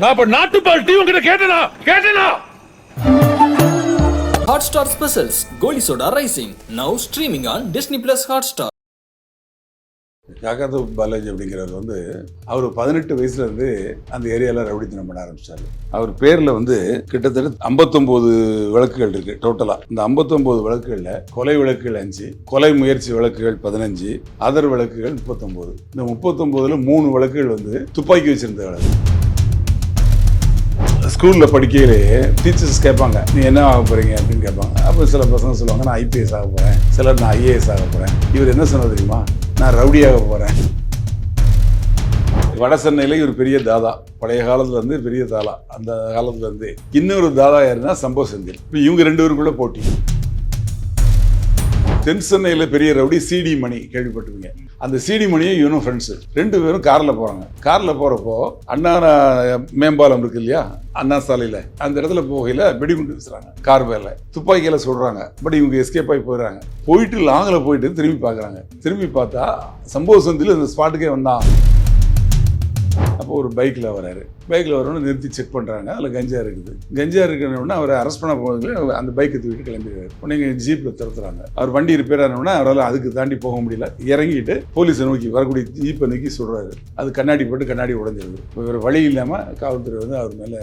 நான் இப்ப நாட்டுப்பால் டீ உங்ககிட்ட கேட்டனா? கேட்டனா? Hotstar Specials Goli Soda Rising. Now streaming on Disney Plus Hotstar. காக்காத்து Balaji அப்படிங்கிறவர் வந்து அவர் பதினெட்டு வயசுல இருந்து அந்த ஏரியாவில் ரவுடித்தனம் பண்ண ஆரம்பிச்சாரு. அவர் பேர்ல வந்து கிட்டத்தட்ட 59 வழக்குகள் இருக்கு டோட்டலா இந்த 59 வழக்குகள்ல கொலை வழக்குகள் அஞ்சு கொலை முயற்சி வழக்குகள் பதினஞ்சு அதர் வழக்குகள் 39 இந்த 39ல மூணு வழக்குகள் வந்து துப்பாக்கி வச்சிருந்த வழக்கு ஸ்கூலில் படிக்கையிலே டீச்சர்ஸ் கேட்பாங்க நீ என்ன ஆக போகிறீங்க அப்படின்னு கேட்பாங்க. அப்போ சில பசங்க சொல்லுவாங்க நான் ஐபிஎஸ் ஆக போகிறேன் சிலர் நான் ஐஏஎஸ் ஆக போகிறேன் இவர் என்ன சொன்னது தெரியுமா? நான் ரவுடியாக போகிறேன் வட சென்னையில் இவர் பெரிய தாதா. பழைய காலத்துலேருந்து பெரிய தாதா. அந்த காலத்துலேருந்து இன்னொரு தாதா யாருன்னா சம்பவ செந்தில். இப்போ இவங்க ரெண்டு பேருக்குள்ள போட்டி. தென் சென்னையில் பெரிய ரவுடி சிடி மணி கேள்விப்பட்டிருக்கீங்க. அந்த சிடி மணியும் இவனும் ஃப்ரெண்ட்ஸு ரெண்டு பேரும் காரில் போகிறாங்க காரில் போகிறப்போ அண்ணா மேம்பாலம் இருக்கு இல்லையா? அண்ணா சாலையில். அந்த இடத்துல போகையில் வெடிகுண்டு வீசுறாங்க. கார் மேல. துப்பாக்கியில் சுடுறாங்க பட் இவங்க எஸ்கேப் ஆகி போயிடுறாங்க போயிட்டு லாங்கில் போயிட்டு திரும்பி பார்க்குறாங்க. திரும்பி பார்த்தா சம்பவ சந்தில் இந்த ஸ்பாட்டுக்கே வந்தான். அப்போ ஒரு பைக்கில் வராரு. பைக்கில் வரணும்னு நிறுத்தி செக் பண்ணுறாங்க அதில் கஞ்சா இருக்குது. கஞ்சா இருக்கிறவொடனே அவரை அரெஸ்ட் பண்ண போகுது அந்த பைக்கை தூக்கிட்டு கிளம்பிடுவார் உடனே ஜீப்பில் துரத்துறாங்க. அவர் வண்டி ரிப்பேர் ஆனவுடனே அவரால் அதுக்கு தாண்டி போக முடியல. இறங்கிட்டு போலீஸை நோக்கி வரக்கூடிய ஜீப்பை நோக்கி சொல்கிறாரு அது கண்ணாடி போட்டு கண்ணாடி உடஞ்சிருது. இவர் வழி இல்லாமல் காவல்துறை வந்து அவர் மேலே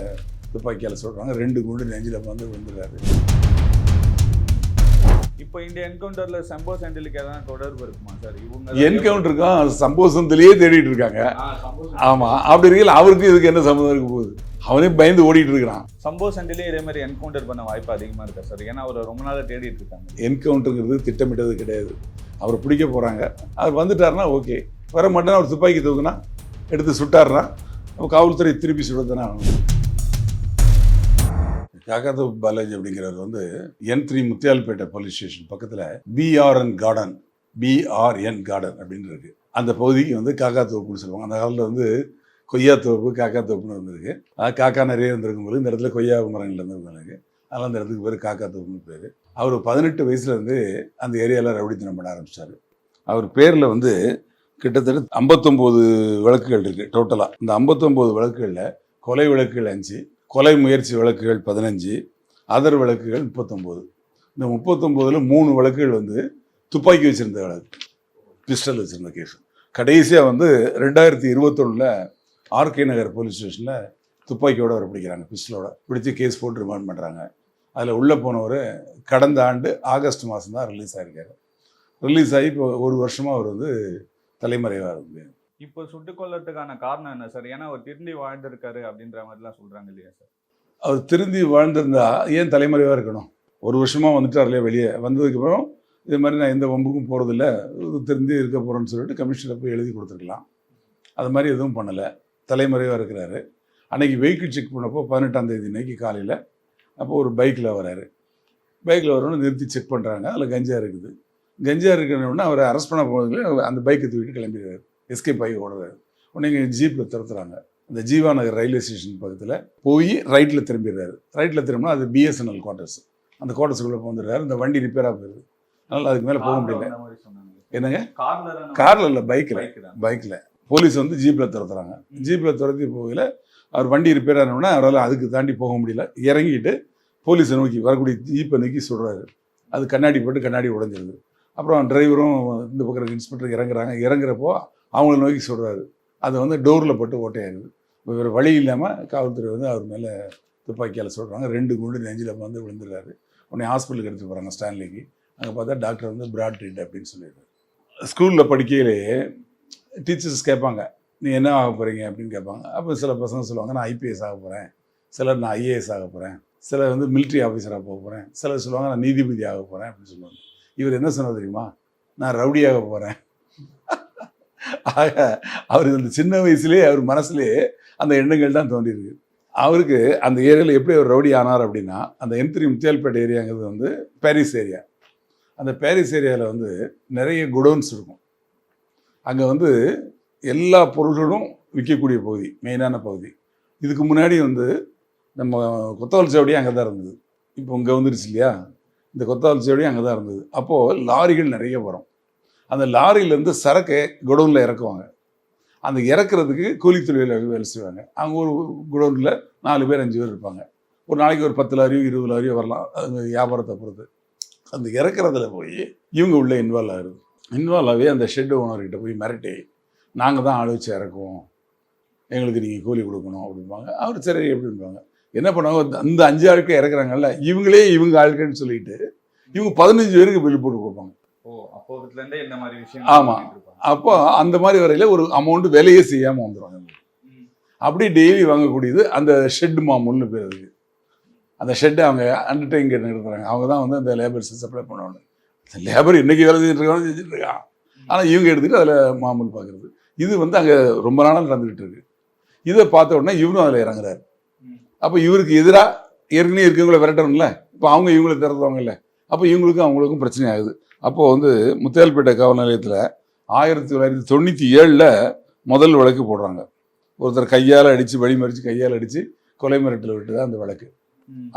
துப்பாக்கியால் சொல்கிறாங்க ரெண்டு குண்டு நெஞ்சில் வந்து வந்துடுறாரு இப்போ இந்த என்கவுண்டர்ல சம்போ செந்திலுக்கு எதனா தொடர்பு இருக்குமா சார்? இவங்க என்கவுண்டருக்கும் சம்பவசத்திலேயே தேடிட்டு இருக்காங்க. ஆ, சம்போ ஆமாம் அப்படி இருக்கல அவருக்கு இதுக்கு என்ன சம்மந்தம் இருக்க போகுது? அவனே பயந்து ஓடிட்டு இருக்கிறான். சம்போ செந்திலே இதே மாதிரி என்கவுண்டர் பண்ண வாய்ப்பு அதிகமா இருக்கா சார்? ஏன்னா அவர் ரொம்ப நாளா தேடிட்டு இருக்காங்க. என்கவுண்டருங்கிறது திட்டமிட்டது கிடையாது. அவர் பிடிக்க போகிறாங்க அவர் வந்துட்டாருன்னா ஓகே. வர மாட்டேன்னா அவர் துப்பாக்கி தூக்குனா எடுத்து சுட்டாருன்னா அப்போ காவல்துறை திருப்பி சுடத்தானே ஆகணும் பாலாஜி அப்படிங்கிறவர் வந்து N three Muthialpet police station பக்கத்தில் பிஆர்என் கார்டன் பிஆர்என் கார்டன் அப்படின்னு இருக்கு. அந்த பகுதிக்கு வந்து காக்கா தோப்புன்னு சொல்லுவாங்க. அந்த காலத்தில் வந்து கொய்யா தோப்பு காக்கா தோப்புன்னு இருந்திருக்கு. அது காக்கா நிறைய இருந்திருக்கும் போது இந்த இடத்துல கொய்யா மரங்கள் இருந்திருந்தாங்க அதனால் அந்த இடத்துக்கு பேர் காக்கா தோப்புன்னு பேர். அவர் பதினெட்டு வயசுலேருந்து அந்த ஏரியாவில் ரவுடித்தனம் பண்ண ஆரம்பிச்சார். அவர் பேரில் வந்து கிட்டத்தட்ட ஐம்பத்தொம்போது விளக்குகள் இருக்குது டோட்டலாக இந்த ஐம்பத்தொம்போது விளக்குகளில் கொலை விளக்குகள் அஞ்சு கொலை முயற்சி வழக்குகள் பதினஞ்சு அதர் வழக்குகள் முப்பத்தொம்போது. இந்த முப்பத்தொம்போதில் மூணு வழக்குகள் வந்து துப்பாக்கி வச்சுருந்த வழக்கு பிஸ்டல் வச்சுருந்த கேஸ் கடைசியாக வந்து ரெண்டாயிரத்தி இருபத்தொன்னில் ஆர்கே நகர் போலீஸ் ஸ்டேஷனில் துப்பாக்கியோடு அவர் பிடிக்கிறாங்க பிஸ்டலோட. பிடிச்சி கேஸ் போட்டு ரிமாண்ட் பண்ணுறாங்க அதில் உள்ளே போனவர் கடந்த ஆண்டு ஆகஸ்ட் மாதம் தான் ரிலீஸ் ஆகிருக்காரு ரிலீஸ் ஆகி இப்போ ஒரு வருஷமாக அவர் வந்து தலைமறைவாக இருக்கு இப்போ சுட்டுக் கொல்லறதுக்கான காரணம் என்ன சார் ஏன்னா அவர் திருந்தி வாழ்ந்திருக்காரு அப்படின்ற மாதிரிலாம் சொல்றாங்க இல்லையா சார் அவர் திருந்தி வாழ்ந்திருந்தா ஏன் தலைமறைவாக இருக்கணும்? ஒரு வருஷமாக வந்துட்டார் இல்லையா வெளியே வந்ததுக்கப்புறம் இது மாதிரி நான் எந்த வம்புக்கும் போகிறதில்ல திருந்தி இருக்க போகிறேன்னு சொல்லிட்டு கமிஷனில் போய் எழுதி கொடுத்துருக்கலாம். அது மாதிரி எதுவும் பண்ணலை. தலைமறைவாக இருக்கிறாரு. அன்னைக்கு வெஹிக்கிள் செக் பண்ணப்போ பதினெட்டாம் தேதி அன்னைக்கு காலையில் அப்போ ஒரு பைக்கில் வராரு. பைக்கில் வரணும்னு நிறுத்தி செக் பண்ணுறாங்க அதில் கஞ்சா இருக்குது. கஞ்சா இருக்கிறவொடனே அவரை அரெஸ்ட் பண்ண போகிறதுல அந்த பைக்கை தூக்கிட்டு கிளம்பிடுறாரு எஸ்கேப் ஆகி ஓடுறாரு உடனே இங்கே ஜீப்பில் துரத்துறாங்க. அந்த ஜீவா நகர் ரயில்வே ஸ்டேஷன் பக்கத்தில் போய் ரைட்டில் திரும்பிடுறாரு. ரைட்டில் திரும்பினா அது பிஎஸ்என்எல் குவார்ட்டர்ஸ் அந்த குவார்ட்டர்ஸுக்குள்ளே வந்துடுறாரு. இந்த வண்டி ரிப்பேராக போயிடுது. அதனால் அதுக்கு மேலே போக முடியல. என்னங்க? கார்ல இல்லை பைக்கில் பைக்கில் போலீஸ் வந்து ஜீப்பில் துரத்துறாங்க. ஜீப்பில் துரத்தி போகல அவர் வண்டி ரிப்பேர் ஆனவுடனே அவரால் அதுக்கு தாண்டி போக முடியல. இறங்கிட்டு போலீஸை நோக்கி வரக்கூடிய ஜீப்பை நோக்கி சொல்கிறாரு அது கண்ணாடி போட்டு கண்ணாடி உடைஞ்சிருது. அப்புறம் டிரைவரும் இந்த பக்கம் இன்ஸ்பெக்டர் இறங்குறாங்க. இறங்குறப்போ அவங்கள நோக்கி சொல்கிறாரு அது வந்து டோரில் போட்டு ஓட்டையாயிருது இப்போ வேறு வழி இல்லாமல் காவல்துறை வந்து அவர் மேலே துப்பாக்கியால் சொல்கிறாங்க ரெண்டு குண்டு நெஞ்சில் வந்து விழுந்துடுறாரு. உடனே ஹாஸ்பிட்டலுக்கு எடுத்து போகிறாங்க ஸ்டான்லிக்கு. அங்கே பார்த்தா டாக்டர் வந்து பிராட் ட்ரீட் அப்படின்னு சொல்லிடுறாரு. ஸ்கூலில் படிக்கையிலே டீச்சர்ஸ் கேட்பாங்க நீ என்ன ஆக போகிறீங்க அப்படின்னு கேட்பாங்க. அப்போ சில பசங்க சொல்லுவாங்க நான் ஐபிஎஸ் ஆக போகிறேன் சிலர் நான் ஐஏஎஸ் ஆக போகிறேன் சிலர் வந்து மிலிட்ரி ஆஃபீஸராக போக போகிறேன் சிலர் சொல்லுவாங்க நான் நீதிபதி ஆக போகிறேன் அப்படின்னு சொல்லுவாங்க. இவர் என்ன சொன்னது தெரியுமா? நான் ரவுடியாக போகிறேன் ஆக அவர் இந்த சின்ன வயசுலேயே அவர் மனசுலேயே அந்த எண்ணங்கள் தான் தோன்றியிருக்கு. அவருக்கு அந்த ஏரியாவில் எப்படி அவர் ரவுடி ஆனார் அப்படின்னா அந்த எம்திரி முத்தியால்பேட்டை ஏரியாங்கிறது வந்து பாரிஸ் ஏரியா அந்த பாரிஸ் ஏரியாவில் வந்து நிறைய குடோன்ஸ் இருக்கும். அங்கே வந்து எல்லா பொருள்களும் விற்கக்கூடிய பகுதி மெயினான பகுதி. இதுக்கு முன்னாடி வந்து நம்ம கொத்தவல் சேவடியும் அங்கே தான் இருந்தது. இப்போ இங்கே வந்துருச்சு இல்லையா? இந்த கொத்தவல் சேவடியும் அங்கே தான் இருந்தது. அப்போது லாரிகள் நிறைய வரும். அந்த லாரியிலேருந்து சரக்கை குடோனில் இறக்குவாங்க. அந்த இறக்குறதுக்கு கூலி தொழிலாளர்கள் வேலை செய்வாங்க. அவங்க ஒரு குடோனில் நாலு பேர் அஞ்சு பேர் இருப்பாங்க. ஒரு நாளைக்கு ஒரு பத்து லாரியோ இருபது லாரியோ வரலாம். அது வியாபாரத்தை பொறுத்து. அந்த இறக்குறதுல போய் இவங்க உள்ளே இன்வால்வ் ஆகுது. இன்வால்வ் ஆகவே அந்த ஷெட் ஓனர்கிட்ட போய் மிரட்டி நாங்கள் தான் ஆள் வச்சு இறக்குவோம். எங்களுக்கு நீங்கள் கூலி கொடுக்கணும் அப்படிம்பாங்க. அவர் சரி அப்படிம்பாங்க என்ன பண்ணுவாங்க? அந்த அஞ்சு ஆட்கள் இறக்குறாங்கல்ல இவங்களே இவங்க ஆட்கள்னு சொல்லிட்டு இவங்க பதினஞ்சு பேருக்கு பில் போட்டு கொடுப்பாங்க. ஓ அப்போதுல இருந்தே இந்த மாதிரி விஷயம் ஆமா. அப்போ அந்த மாதிரி வரையில ஒரு அமௌண்ட் வேலையே செய்யாமல் வந்துடுவாங்க ம். அப்படி டெய்லி வாங்கக்கூடியது அந்த ஷெட் மாமூல்னு பேர் இருக்கு அந்த ஷெட்டை அவங்க அண்டர்டேக்கிங் நிறுத்துறாங்க அவங்க தான் வந்து அந்த லேபர்ஸை சப்ளை பண்ணுவாங்க லேபர் இன்னைக்கு வேலை செஞ்சுட்டு இருக்காங்க செஞ்சுட்டு இருக்கான். ஆனால் இவங்க எடுத்துட்டு அதில் மாமூல் பார்க்குறது இது வந்து அங்கே ரொம்ப நாளாக நடந்துகிட்டு இருக்கு. இதை பார்த்த உடனே இவரும் அதில் இறங்குறாரு. அப்போ இவருக்கு எதிராக ஏற்கனவே இருக்கவங்கள விரட்டணும்ல? இப்போ அவங்க இவங்களை திறந்துவாங்கல்ல அப்போ இவங்களுக்கும் அவங்களுக்கும் பிரச்சனை ஆகுது. அப்போ வந்து முத்தியால்பேட்டை காவல் நிலையத்தில் ஆயிரத்தி தொள்ளாயிரத்தி தொண்ணூற்றி ஏழில் முதல் வழக்கு போடுறாங்க. ஒருத்தர் கையால் அடித்து வழி மறித்து கையால் அடித்து கொலை மிரட்டல் விட்டு தான் அந்த வழக்கு.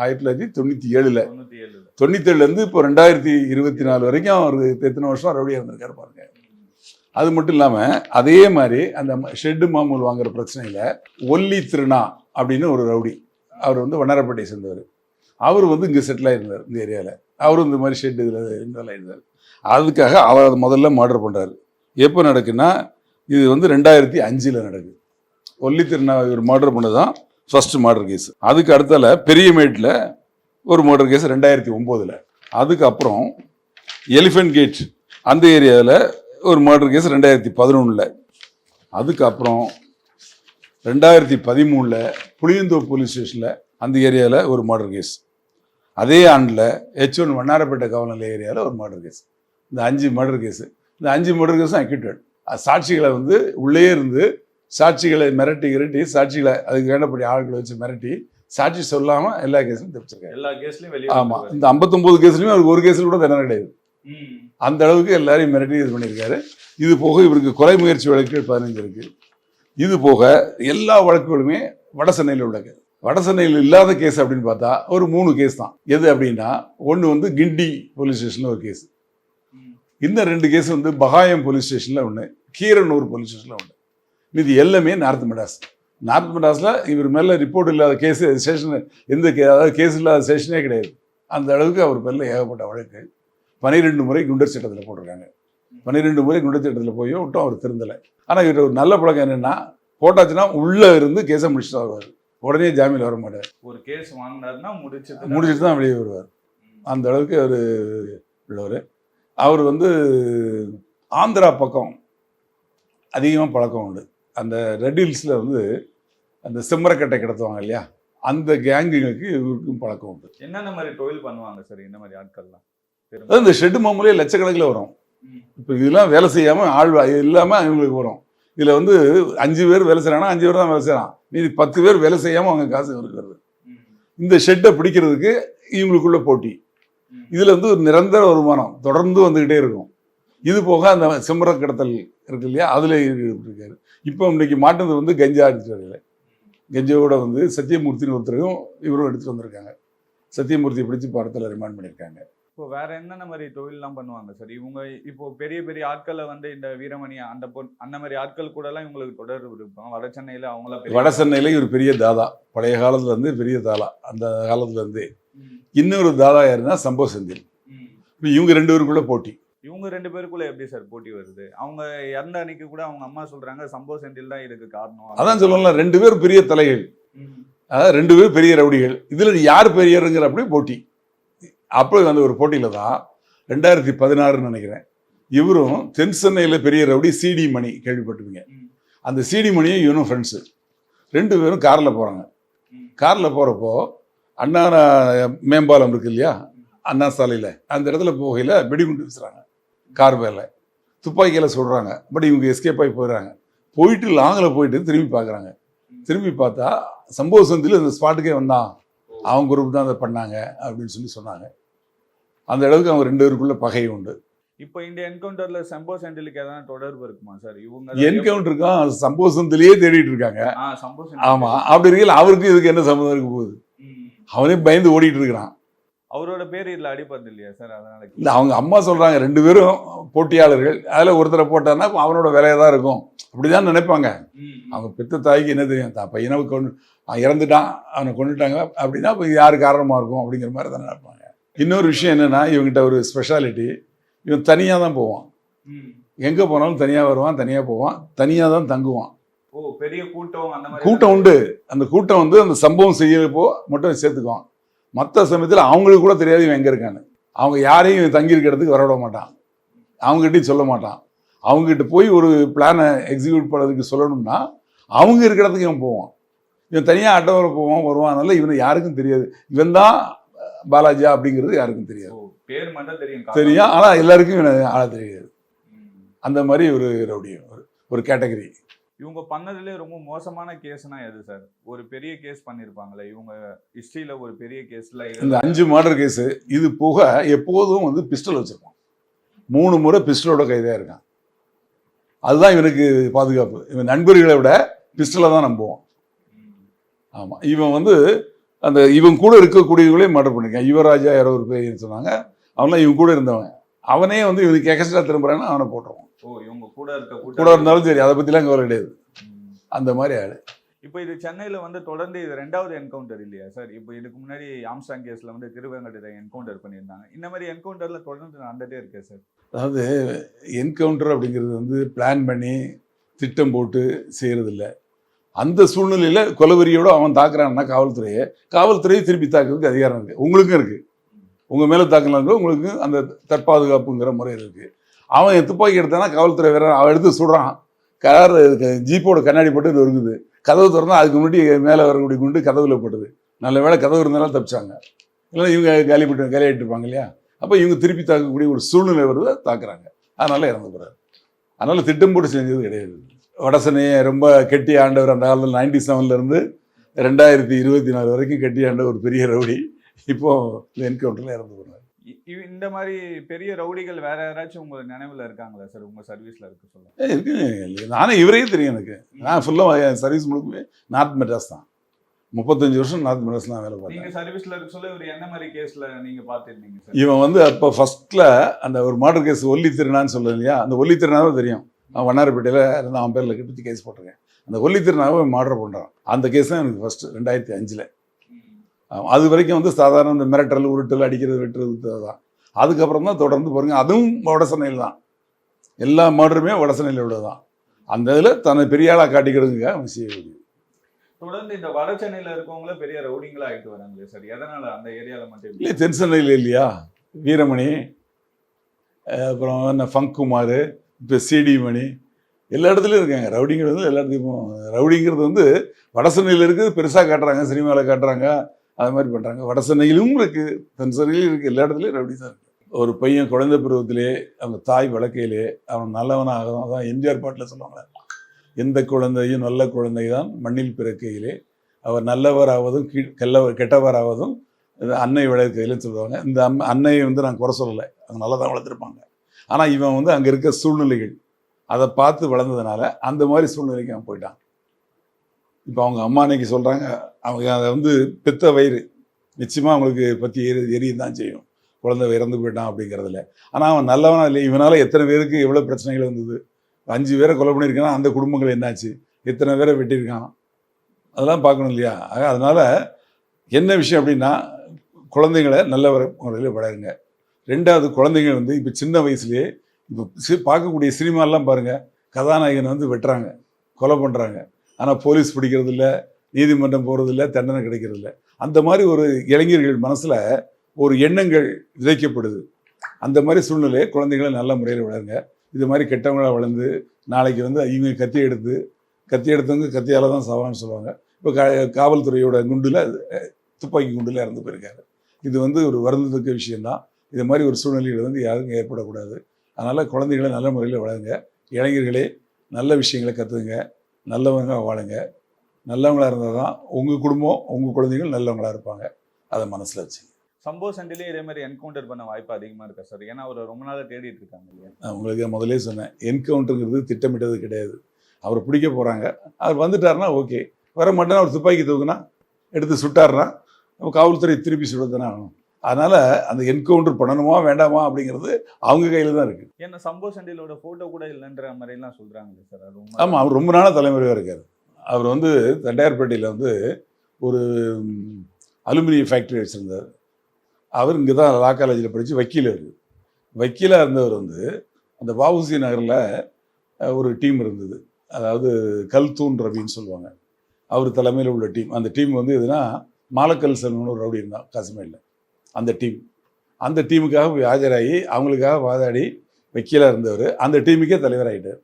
ஆயிரத்தி தொள்ளாயிரத்தி தொண்ணூற்றி ஏழில். தொண்ணூத்தி ஏழுல. தொண்ணூத்தேழுலேருந்து இப்போ ரெண்டாயிரத்தி இருபத்தி நாலு வரைக்கும் அவர் எத்தனை வருஷம் ரவுடியாக இருந்திருக்காரு பாருங்க. அது மட்டும் இல்லாமல் அதே மாதிரி அந்த ஷெட்டு மாமூல் வாங்குற பிரச்சனையில் ஒல்லி திருநா அப்படின்னு ஒரு ரவுடி அவர் வந்து வண்ணாரப்பேட்டையை சேர்ந்தவர். அவர் வந்து இங்கே செட்டில் ஆயிருந்தார் இந்த ஏரியாவில் அவரும் இந்த மாதிரி ஷெட் இதில் இன்வால்வ் ஆயிருந்தார். அதுக்காக அவர் அதை முதல்ல மர்டர் பண்ணுறாரு எப்போ நடக்குன்னா இது வந்து ரெண்டாயிரத்தி அஞ்சில் நடக்குது. ஒல்லி திருநா இவர் மர்டர் பண்ணது தான் ஃபர்ஸ்ட் மர்டர் கேஸ் அதுக்கு அடுத்தால பெரியமேட்டில் ஒரு மர்டர் கேஸ் ரெண்டாயிரத்தி ஒம்போதில். அதுக்கப்புறம் எலிஃபென்ட் கேட் அந்த ஏரியாவில் ஒரு மர்டர் கேஸ் ரெண்டாயிரத்தி பதினொன்றில் அதுக்கப்புறம் ரெண்டாயிரத்தி பதிமூணில் புளியந்தோப்பு போலீஸ் ஸ்டேஷனில் அந்த ஏரியாவில் ஒரு மர்டர் கேஸ் அதே ஆண்டில் ஹெச் ஒன் வண்ணாரப்பேட்டை காவல்நிலைய ஏரியாவில் ஒரு மர்டர் கேஸ் இந்த அஞ்சு மர்டர் கேஸ் இந்த அஞ்சு மர்டர் கேஸும் அக்யூட்டட் சாட்சிகளை வந்து உள்ளே இருந்து சாட்சிகளை மிரட்டி இரட்டி சாட்சிகளை அதுக்கு வேண்டப்படி ஆட்களை வச்சு மிரட்டி சாட்சி சொல்லாமல் எல்லா கேஸும் தப்பிச்சிருக்காரு எல்லா கேஸ்லயும் வெளியே ஆமாம் இந்த ஐம்பத்தொம்போது கேஸ்லையுமே அவருக்கு ஒரு கேஸில் கூட தண்டனை கிடையாது. அந்த அளவுக்கு எல்லாரையும் மிரட்டி இது பண்ணியிருக்காரு. இது போக இவருக்கு கொலை முயற்சி வழக்குகள் பதினஞ்சு இருக்கு. இது போக எல்லா வழக்குகளுமே வட சென்னையில் உள்ள கேஸ் வட சென்னையில் இல்லாத கேஸ் அப்படின்னு பார்த்தா ஒரு மூணு கேஸ் தான். எது அப்படின்னா ஒன்று வந்து கிண்டி போலீஸ் ஸ்டேஷனில் ஒரு கேஸ் இன்னும் ரெண்டு கேஸ் வந்து பகாயம் போலீஸ் ஸ்டேஷனில் ஒன்று கீரனூர் போலீஸ் ஸ்டேஷனில் ஒன்று இது எல்லாமே நார்த் மெட்ராஸ் நார்த் மெட்ராஸில் இவர் மேலே ரிப்போர்ட் இல்லாத கேஸ் ஸ்டேஷன் எந்த கே அதாவது கேஸ் இல்லாத ஸ்டேஷனே கிடையாது. அந்த அளவுக்கு அவர் பேரில் ஏகப்பட்ட வழக்கு. பன்னிரெண்டு முறை குண்டர் சட்டத்தில் போட்டிருக்காங்க. பன்னிரெண்டு முறை குண்டர் சட்டத்தில் போய் விட்டும் அவர் திருந்தலை. ஆனால் இவர் ஒரு நல்ல பழக்கம் என்னென்னா போட்டாச்சுன்னா உள்ளே இருந்து கேஸை முடிச்சுட்டு வருவார். உடனே ஜாமீன் வர மாட்டார். ஒரு கேஸ் வாங்கினாருன்னா முடிச்சது முடிச்சுட்டு தான் வெளியே வருவார். அந்த அளவுக்கு அவர் உள்ளவர். அவர் வந்து ஆந்திரா பக்கம் அதிகமாக பழக்கம் உண்டு. அந்த ரெட் ஹில்ஸில் வந்து அந்த செம்மரக்கட்டை கிடத்துவாங்க இல்லையா? அந்த கேங்குகளுக்கு இவருக்கும் பழக்கம் உண்டு. என்னென்ன மாதிரி தொழில் பண்ணுவாங்க சார்? இந்த மாதிரி ஆட்கள்லாம்? இந்த ஷெட்டு மாமூலே லட்சக்கணக்கில் வரும். இப்போ இதெல்லாம் வேலை செய்யாமல் ஆள் இல்லாமல் அவங்களுக்கு வரும். இதில் வந்து அஞ்சு பேர் வேலை செய்கிறாங்கன்னா அஞ்சு பேர் தான் வேலை செய்கிறான் மீதி பத்து பேர் வேலை செய்யாமல் அவங்க காசு ம். இந்த ஷெட்டை பிடிக்கிறதுக்கு இவங்களுக்குள்ள போட்டி. இதில் வந்து ஒரு நிரந்தர வருமானம் தொடர்ந்து வந்துக்கிட்டே இருக்கும். இது போக அந்த செம்மர கடத்தல் இருக்கு இல்லையா? அதில் இருக்காரு இப்போ இன்னைக்கு மாட்டுறது வந்து கஞ்சா அடிச்சிட்டு வரல கஞ்சாவோட வந்து சத்தியமூர்த்தின்னு ஒருத்தரையும் இவரும் எடுத்துட்டு வந்திருக்காங்க. சத்தியமூர்த்தியை பிடிச்சி படத்தில் ரிமாண்ட் பண்ணியிருக்காங்க. இப்போ வேற என்னென்ன மாதிரி தொழில்லாம் பண்ணுவாங்க சார்? இவங்க இப்போ பெரிய பெரிய ஆட்களை வந்து இந்த வீரமணி அந்த பொன் அந்த மாதிரி ஆட்கள் கூட எல்லாம் இவங்களுக்கு தொடர்பு இருக்கும் வட சென்னையில அவங்களாம் வட சென்னையில் இவர் பெரிய தாதா. பழைய காலத்துல இருந்து பெரிய தாதா. அந்த காலத்துல இருந்து. ம். இன்னொரு தாதா யாருன்னா சம்பவ செந்தில். இவங்க ரெண்டு பேருக்குள்ள போட்டி. இவங்க ரெண்டு பேருக்குள்ள எப்படி சார் போட்டி வருது? அவங்க இறந்த அன்னைக்கு கூட அவங்க அம்மா சொல்றாங்க சம்பவ செந்தில் தான் இதுக்கு காரணம். அதான் சொல்லலாம் ரெண்டு பேரும் பெரிய தலைகள். அதாவது ரெண்டு பேரும் பெரிய ரவுடிகள். இதில் யார் பெரியருங்கிற அப்படியே போட்டி. அப்போ அந்த ஒரு போட்டியில் தான் ரெண்டாயிரத்தி பதினாறுன்னு நினைக்கிறேன். இவரும் தென் சென்னையில் பெரிய ரவுடி சிடி மணி கேள்விப்பட்டிருப்பீங்க. அந்த சிடி மணியும் இவனும் ஃப்ரெண்ட்ஸு ரெண்டு பேரும் காரில் போகிறாங்க. காரில் போகிறப்போ அண்ணா மேம்பாலம் இருக்கு இல்லையா? அண்ணா சாலையில். அந்த இடத்துல போகையில் வெடிகுண்டு வீசுகிறாங்க கார் மேலே. துப்பாக்கியில் சொல்கிறாங்க பட் இவங்க எஸ்கேப் ஆகி போயிடுறாங்க. போயிட்டு லாங்கில் போயிட்டு திரும்பி பார்க்குறாங்க திரும்பி பார்த்தா சம்பவ சந்தில் அந்த ஸ்பாட்டுக்கே வந்தான். அவங்க குரூப் தான் அதை பண்ணாங்க அப்படின்னு சொல்லி சொன்னாங்க. அந்த அளவுக்கு அவங்க ரெண்டு பேருக்குள்ள பகை உண்டு. இப்போ இந்த என்கவுண்டர்ல சம்போ செந்திலுக்கு எதனா தொடர்பு இருக்குமா சார் இவங்க என்கவுண்டருக்கும் சம்பவ சந்திலேயே தேடிட்டு இருக்காங்க. ஆ சம்போ செந்தில் ஆமா. அப்படி இருக்கல அவருக்கு இதுக்கு என்ன சம்மந்தம் இருக்க போகுது. அவனே பயந்து ஓடிட்டு இருக்கிறான். அவரோட பேர் இதுல அடிபடுது இல்லையா சார்? அதனால இல்லை அவங்க அம்மா சொல்கிறாங்க ரெண்டு பேரும் போட்டியாளர்கள். அதில் ஒருத்தரை போட்டான்னா அவனோட வேலையாக தான் இருக்கும். அப்படி தான் நினைப்பாங்க அவங்க பெத்த தாய்க்கு என்ன தெரியும்? தான் பையனை கொண்டு இறந்துட்டான் அவனை கொண்டுட்டாங்க அப்படின்னா இப்போ யார் காரணமாக இருக்கும் அப்படிங்கிற மாதிரி தான் நினைப்பாங்க. இன்னொரு விஷயம் என்னென்னா இவங்ககிட்ட ஒரு ஸ்பெஷாலிட்டி இவன் தனியாக தான் போவான். எங்கே போனாலும் தனியாக வருவான் தனியாக போவான். தனியாக தான் தங்குவான். பெரிய கூட்டம் அந்த மாதிரி கூட்டம் உண்டு. அந்த கூட்டம் வந்து அந்த சம்பவம் செய்யறப்போ மட்டும் சேர்த்துக்குவான் மற்ற சமயத்தில் அவங்களுக்கு கூட தெரியாது இவன் எங்கே இருக்கான்னு. அவங்க யாரையும் இவன் தங்கியிருக்க இடத்துக்கு வர விட மாட்டான். அவங்ககிட்டயும் சொல்ல மாட்டான். அவங்ககிட்ட போய் ஒரு பிளானை எக்ஸிக்யூட் பண்ணுறதுக்கு சொல்லணும்னா அவங்க இருக்கிற இடத்துக்கு இவன் போவான். இவன் தனியாக அட்டவரை போவான் வருவான் அதனால இவனை யாருக்கும் தெரியாது. இவன் தான் பாலாஜியா அப்படிங்கிறது யாருக்கும் தெரியாது. பேர் மட்டும் தெரியும் தெரியும் ஆனால் எல்லாருக்கும் இவனை ஆள தெரியாது. அந்த மாதிரி ஒரு ரவுடி ஒரு ஒரு கேட்டகரி இவங்க பண்ணதுலேயே ரொம்ப மோசமான கேஸ்னா எது சார்? ஒரு பெரிய கேஸ் பண்ணியிருப்பாங்களே இவங்க ஹிஸ்ட்ரியில் ஒரு பெரிய கேஸில் இந்த அஞ்சு மர்டர் கேஸு இது போக எப்போதும் வந்து பிஸ்டல் வச்சுருக்கான் மூணு முறை பிஸ்டலோட கைதாக இருக்கான். அதுதான் இவனுக்கு பாதுகாப்பு. இவன் நண்பர்களை விட பிஸ்டலை தான் நம்புவான். ஆமாம் இவன் வந்து அந்த இவன் கூட இருக்கக்கூடியவங்களே மர்டர் பண்ணியிருக்கான் யுவராஜா யாரோ ஒரு பேர் சொன்னாங்க. அவன்லாம் இவன் கூட இருந்தவன். அவனே வந்து இவனுக்கு எக்ஸ்ட்ரா திரும்புறான்னு அவனை போட்டுருவான். ஓ இவங்க கூட இருக்க கூட இருந்தாலும் சரி அதை பற்றிலாம் கவலை கிடையாது. அந்த மாதிரி ஆளு. இப்போ இது சென்னையில வந்து தொடர்ந்து இது ரெண்டாவது என்கவுண்டர் இல்லையா சார்? இப்போ இதுக்கு முன்னாடி ஆம்ஸ்டாங் கேஸ்ல வந்து திருவேங்கடத்தை என்கவுண்டர் பண்ணியிருந்தாங்க. இந்த மாதிரி என்கவுண்டர்ல தொடர்ந்து நடந்துட்டே இருக்கே சார். அதாவது என்கவுண்டர் அப்படிங்கிறது வந்து பிளான் பண்ணி திட்டம் போட்டு செய்கிறதில்ல அந்த சூழ்நிலையில் கொலவெறியோடு அவன் தாக்குறான்னா காவல்துறையை. காவல்துறையை திருப்பி தாக்குறதுக்கு அதிகாரம் இருக்குது உங்களுக்கும் இருக்குது உங்கள் மேலே தாக்கலாம் உங்களுக்கு அந்த தற்பாதுகாப்புங்கிற முறை இருக்குது அவன் துப்பாக்கி எடுத்தானா காவல்துறை வீரர் அவன் எடுத்து சுடுறான். கலர் ஜீப்போட கண்ணாடி போட்டு இது இருக்குது கதவு திறந்தா அதுக்கு முன்னாடி மேலே வரக்கூடிய குண்டு கதவுல போட்டது. நல்ல வேளை கதவு இருந்தாலும் தப்பிச்சாங்க. இல்லை இவங்க காலி போட்டு காலியாகிட்டு இருப்பாங்க இல்லையா? அப்போ இவங்க திருப்பி தாக்கக்கூடிய ஒரு சூழ்நிலை வருது தாக்குறாங்க. அதனால இறந்து போகிறாரு அதனால திட்டம் போட்டு செஞ்சது கிடையாது. வடசனையை ரொம்ப கெட்டி ஆண்டவர் அந்த காலத்தில் நைன்டி செவன்லேருந்து ரெண்டாயிரத்தி இருபத்தி நாலு வரைக்கும் கெட்டி ஆண்ட ஒரு பெரிய ரவுடி. இப்போது இந்த என்கவுண்டரில் இறந்து போகிறார் இந்த மாதிரி பெரிய ரவுடிகள் வேற யாராச்சும் உங்க நினைவுல இருக்காங்களா சார்? உங்க சர்வீஸ்ல இருக்க சொல்ல. இருக்கு. நானே இவரையும் தெரியும் எனக்கு. நான் ஃபுல்லாக சர்வீஸ் முழுக்கவே நார்த் மெட்ராஸ் தான். முப்பத்தஞ்சு வருஷம் நார்த் மெட்ராஸ் தான் வேலை நீங்க பார்த்தேன். சர்வீஸ்ல இருக்க சொல்ல இவர் என்ன மாதிரி கேஸ்ல நீங்க பாத்துருந்தீங்க சார்? இவன் வந்து அப்போ ஃபர்ஸ்ட்ல அந்த ஒரு மர்டர் கேஸ் ஒல்லி திருநான்னு சொல்லுது இல்லையா? அந்த ஒல்லி திருநாவை தெரியும். அவன் வண்ணாரப்பேட்டையில் இருந்து அவன் பேரில் கட்டி கேஸ் போட்டிருக்கேன். அந்த ஒல்லி திருநாவை மர்டர் பண்ணுறான் அந்த கேஸ் தான் எனக்கு ஃபர்ஸ்ட் ரெண்டாயிரத்தி அஞ்சில். அது வரைக்கும் வந்து சாதாரண இந்த மிரட்டல் உருட்டல் அடிக்கிறது வெட்டுறது தான் அதுக்கப்புறம் தான் தொடர்ந்து பாருங்க அதுவும் வடசனையில் தான். எல்லா மர்டருமே வடசனையில் உள்ளதான் அந்த இதில் தன்னை பெரிய ஆளாக காட்டிக்கிறதுங்க அவன் செய்யக்கூடிய தொடர்ந்து இந்த வட சென்னையில இருக்கவங்கள பெரிய ரவுடிங்களா ஆயிட்டு வராங்களே சார். எதனால அந்த ஏரியால மட்டும்? இல்லை தென்சென்னையில் இல்லையா? வீரமணி அப்புறம் என்ன ஃபங்குமார் இப்போ சிடி மணி எல்லா இடத்துலையும் இருக்காங்க. ரவுடிங்கிறது வந்து எல்லா இடத்துக்கும் ரவுடிங்கிறது வந்து வடசென்னையில் இருக்குது பெருசாக காட்டுறாங்க சினிமாவில் காட்டுறாங்க. அது மாதிரி பண்ணுறாங்க வடசென்னையிலும் இருக்குது தென்சென்னையிலும் இருக்குது எல்லா இடத்துலையும் அப்படி தான் இருக்குது ஒரு பையன் குழந்தை பருவத்திலே அவங்க தாய் வளர்க்கையிலே அவன் நல்லவனாக தான் எம்ஜிஆர் பாட்டில் சொல்லுவாங்க எந்த குழந்தையும் நல்ல குழந்தை தான் மண்ணில் பிறக்கையிலே. அவர் நல்லவராவதும் கீழ் கெல்லவர் கெட்டவராவதும் அன்னை வளர்க்கையிலே சொல்லுவாங்க. இந்த அம் அன்னையை வந்து நான் குறை சொல்லலை. அவங்க நல்லா தான் வளர்த்துருப்பாங்க. ஆனால் இவன் வந்து அங்கே இருக்க சூழ்நிலைகள் அதை பார்த்து வளர்ந்ததுனால அந்த மாதிரி சூழ்நிலைக்கு அவன் போயிட்டான். இப்போ அவங்க அம்மா அன்னைக்கு சொல்கிறாங்க அவங்க அதை வந்து பெத்த வயிறு. நிச்சயமாக அவங்களுக்கு பற்றி எரி எரியும் தான் செய்யும். குழந்தை இறந்து போயிட்டான் அப்படிங்கிறதுல. ஆனால் அவன் நல்லவனா இல்லை இவனால் எத்தனை பேருக்கு எவ்வளோ பிரச்சனைகள் வந்தது அஞ்சு பேரை கொலை பண்ணியிருக்கான்? அந்த குடும்பங்கள் என்னாச்சு? எத்தனை பேரை வெட்டியிருக்கான்? அதெல்லாம் பார்க்கணும் இல்லையா? ஆக அதனால் என்ன விஷயம் அப்படின்னா குழந்தைங்களை நல்ல முறையில் வளருங்க. ரெண்டாவது குழந்தைங்க வந்து இப்போ சின்ன வயசுலேயே இப்போ பார்க்கக்கூடிய சினிமாலாம் பாருங்கள் கதாநாயகனை வந்து வெட்டுறாங்க கொலை பண்ணுறாங்க ஆனால் போலீஸ் பிடிக்கிறது இல்லை நீதிமன்றம் போகிறது இல்லை தண்டனை கிடைக்கிறதில்ல. அந்த மாதிரி ஒரு இளைஞர்கள் மனசில் ஒரு எண்ணங்கள் விதைக்கப்படுது. அந்த மாதிரி சூழ்நிலையை குழந்தைகளை நல்ல முறையில் வளருங்க. இது மாதிரி கெட்டவங்களாக வளர்ந்து நாளைக்கு வந்து இவங்க கத்தி எடுத்து கத்தி எடுத்தவங்க கத்தியால் தான் சவான்னு சொல்லுவாங்க. இப்போ கா காவல்துறையோட குண்டில் துப்பாக்கி குண்டில் இறந்து போயிருக்காரு. இது வந்து ஒரு வருந்தத்தக்க விஷயந்தான் இது மாதிரி ஒரு சூழ்நிலைகள் வந்து யாருக்கும் ஏற்படக்கூடாது. அதனால் குழந்தைகளை நல்ல முறையில் வளருங்க. இளைஞர்களே நல்ல விஷயங்களை கற்றுங்க நல்லவங்க வாழுங்க. நல்லவங்களா இருந்தால் தான் உங்கள் குடும்பம் உங்கள் குழந்தைகள் நல்லவங்களா இருப்பாங்க. அதை மனசில் வச்சுங்க. சம்பவ சண்டையிலே இதே மாதிரி என்கவுண்டர் பண்ண வாய்ப்பு அதிகமா இருக்கா சார் ஏன்னா அவர் ரொம்ப நாளா தேடிட்டு இருக்காங்க இல்லையா? நான் உங்களுக்கு முதலே சொன்னேன். என்கவுண்டருங்கிறது திட்டமிட்டது கிடையாது. அவர் பிடிக்க போகிறாங்க அவர் வந்துட்டாருன்னா ஓகே வர மாட்டேன்னா அவர் துப்பாக்கி தூக்குனா எடுத்து சுட்டாருன்னா காவல்துறை திருப்பி சுட தானே ஆகணும். அதனால அந்த என்கவுண்டர் பண்ணணுமா வேண்டாமா அப்படிங்கிறது அவங்க கையில தான் இருக்கு. ஏன்னா சம்போ சண்டிலோட போட்டோ கூட இல்லைன்ற மாதிரி எல்லாம் சொல்றாங்களே சார் அது ஆமாம் அவர் ரொம்ப நாளாக தலைமுறையாக இருக்கார். அவர் வந்து தண்டையார்பேட்டையில் வந்து ஒரு அலுமினிய ஃபேக்ட்ரி வச்சுருந்தார். அவர் இங்கே தான் லா காலேஜில் படித்து வக்கீல் அவர். வக்கீலாக இருந்தவர் வந்து அந்த வஉசி நகரில் ஒரு டீம் இருந்தது. அதாவது கல்தூன் ரவின்னு சொல்லுவாங்க. அவர் தலைமையில் உள்ள டீம் அந்த டீம் வந்து எதுனா மாலக்கல் செல்வன் ஒரு ரவுடி இருந்தான் காசிமேலில் அந்த டீம் அந்த டீமுக்காக போய் ஆஜராகி அவங்களுக்காக வாதாடி வக்கீலாக இருந்தவர். அந்த டீமுக்கே தலைவராகிட்டார்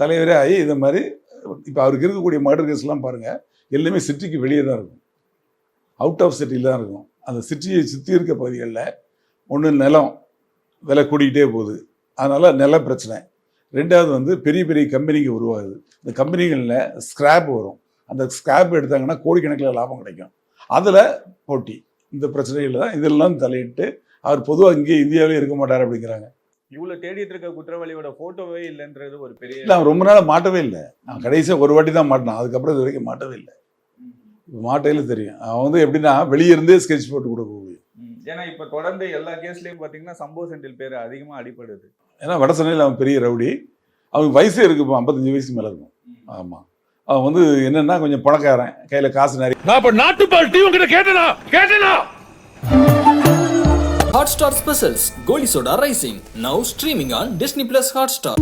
தலைவரே ஆகி இந்த மாதிரி இப்போ அவருக்கு இருக்கக்கூடிய மர்டர் கேஸ்லாம் பாருங்கள் எல்லாமே சிட்டிக்கு வெளியே தான் இருக்கும். அவுட் ஆஃப் சிட்டியில் தான் இருக்கும். அந்த சிட்டியை சுற்றி இருக்க பகுதிகளில் ஒன்று நிலம் விலை கூடிக்கிட்டே போகுது. அதனால் நில பிரச்சனை. ரெண்டாவது வந்து பெரிய பெரிய கம்பெனிங்க உருவாகுது. இந்த கம்பெனிகளில் ஸ்கிராப் வரும். அந்த ஸ்கிராப் எடுத்தாங்கன்னா கோடிக்கணக்கில் லாபம் கிடைக்கும். அதில் போட்டி. இந்த பிரச்சனைகள் தான் இதெல்லாம் தலையிட்டு அவர் பொதுவாக இங்கே இந்தியாவிலே இருக்க மாட்டார் அப்படிங்கிறாங்க. இவ்வளவு தேடிட்டு இருக்க குற்றவாளியோட போட்டோவே இல்லைன்றது ஒரு பெரிய இல்லை அவன் ரொம்ப நாளாக மாட்டவே இல்லை. அவன் கடைசியாக ஒரு வாட்டி தான் மாட்டினான். அதுக்கப்புறம் இது வரைக்கும் மாட்டவே இல்லை. மாட்டையில தெரியும். அவன் வந்து எப்படின்னா வெளியே இருந்தே ஸ்கெட்ச் போட்டு கொடுக்கக்கூடிய. ஏன்னா இப்ப தொடர்ந்து எல்லா கேஸ்லயும் பாத்தீங்கன்னா சம்போ செந்தில் பேர் அதிகமா அடிபடுது. ஏன்னா வட சென்னையில் அவன் பெரிய ரவுடி. அவன் வயசே இருக்கு இப்போ ஐம்பத்தஞ்சு வயசுக்கு மேலே இருக்கும். ஆமாம் அவன் வந்து என்னன்னா கொஞ்சம் பணக்காரன் கையில் காசு நிறைய நான் இப்ப நாட்டுப்பால் டீ உங்ககிட்ட கேட்டனா கேட்டனா Hotstar Specials Goli Soda Rising now streaming on Disney Plus Hotstar.